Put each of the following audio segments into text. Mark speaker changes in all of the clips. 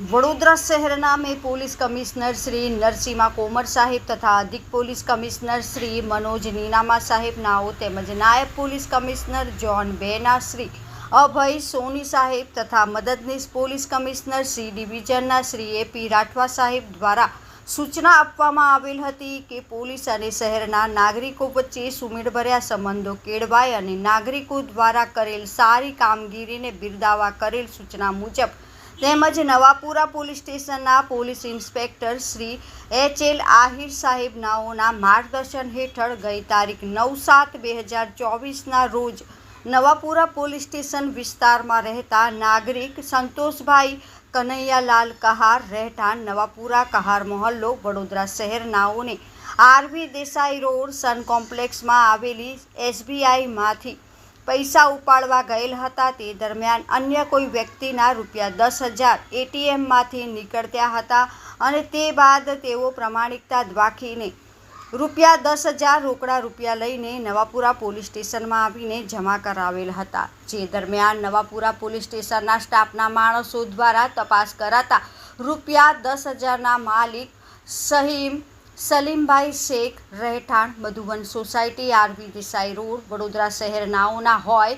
Speaker 1: વડોદરા શહેરના મેં police commissioner Shri Narasimha Komar સાહેબ તથા અધિક પોલીસ કમિશનર શ્રી મનોજ નીનામા સાહેબ નાઓ તેમજ નાયબ પોલીસ કમિશનર જ્હોન બેના શ્રી અભય સોની સાહેબ તથા મદદનીશ પોલીસ કમિશનર શ્રી ડિવિઝનના શ્રી એપી રાઠવા સાહેબ દ્વારા સૂચના આપવામાં આવેલ હતી કે પોલીસ અને શહેરના નાગરિકો વચ્ચે સુમેળભર્યા સંબંધો કેળવાય અને નાગરિકો દ્વારા કરેલ સારી કામગીરીને બિરદાવા કરેલ સૂચના મુજબ તેમજ નવાપુરા પોલીસ સ્ટેશનના police inspector Shri H L Ahir સાહેબ નાઓના માર્ગદર્શન હેઠળ ગઈ તારીખ નવ સાત બે હજાર ચોવીસના રોજ નવાપુરા પોલીસ સ્ટેશન વિસ્તારમાં રહેતા નાગરિક સંતોષભાઈ કનૈયાલાલ કહાર રહેઠાણ નવાપુરા કહાર મોહલ્લો, Vadodara શહેરનાઓને R V Desai road Sun કોમ્પ્લેક્સમાં આવેલી એસબીઆઈમાંથી પૈસા ઉપાડવા ગયેલ હતા તે દરમિયાન અન્ય કોઈ વ્યક્તિના રૂપિયા દસ હજાર એટીએમમાંથી નીકળત્યા હતા અને તે બાદ તેઓ પ્રમાણિકતા દ્વાખીને રૂપિયા દસ હજાર રોકડા રૂપિયા લઈને નવાપુરા પોલીસ સ્ટેશનમાં આવીને જમા કરાવેલ હતા. જે દરમિયાન નવાપુરા પોલીસ સ્ટેશનના સ્ટાફના માણસો દ્વારા તપાસ કરાતા રૂપિયા દસ હજારના માલિક સહીમ સલીમભાઈ શેખ, રહેઠાણ Madhuvan society, R V Desai road, Vadodara શહેરનાઓના હોય,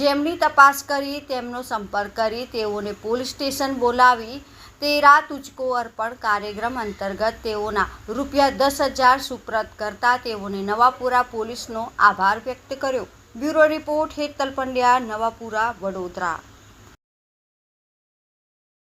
Speaker 1: જેમની તપાસ કરી, તેમનો સંપર્ક કરી, તેઓને પોલીસ સ્ટેશન બોલાવી, તેરા તુચકો અર્પણ કાર્યક્રમ અંતર્ગત તેઓના રૂપિયા દસ હજાર સુપ્રત કરતા તેઓને નવાપુરા પોલીસનો આભાર વ્યક્ત કર્યો. Bureau report Hetal Pandya, Navapura, Vadodara.